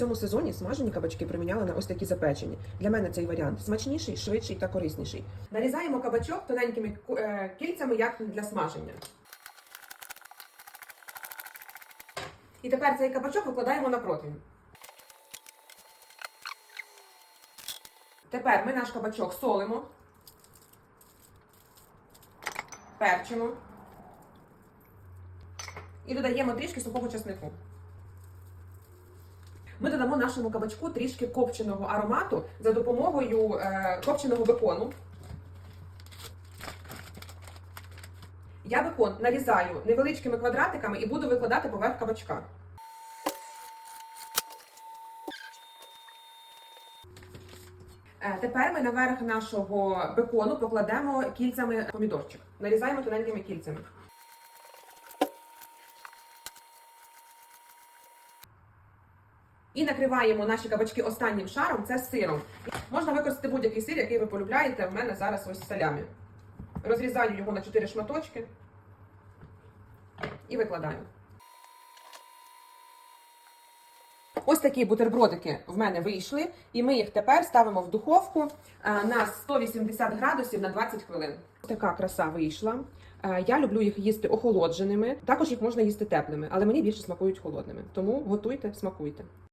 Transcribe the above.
цьому сезоні смажені кабачки приміняли на ось такі запечені. Для мене цей варіант смачніший, швидший та корисніший. Нарізаємо кабачок тоненькими е, кільцями, як для смаження. І тепер цей кабачок викладаємо на противень. Тепер ми наш кабачок солимо, перчимо і додаємо трішки сухого чеснику. Ми додамо нашому кабачку трішки копченого аромату за допомогою е, копченого бекону. Я бекон нарізаю невеличкими квадратиками і буду викладати поверх кабачка. Е, Тепер ми наверх нашого бекону покладемо кільцями помідорчик. Нарізаємо тоненькими кільцями. І накриваємо наші кабачки останнім шаром, це сиром. Можна використати будь-який сир, який ви полюбляєте. У мене зараз ось салямі. Розрізаю його на 4 шматочки і викладаю. Ось такі бутербродики в мене вийшли, і ми їх тепер ставимо в духовку е, на 180 градусів на 20 хвилин. Така краса вийшла. Е, Я люблю їх їсти охолодженими. Також їх можна їсти теплими, але мені більше смакують холодними. Тому готуйте, смакуйте.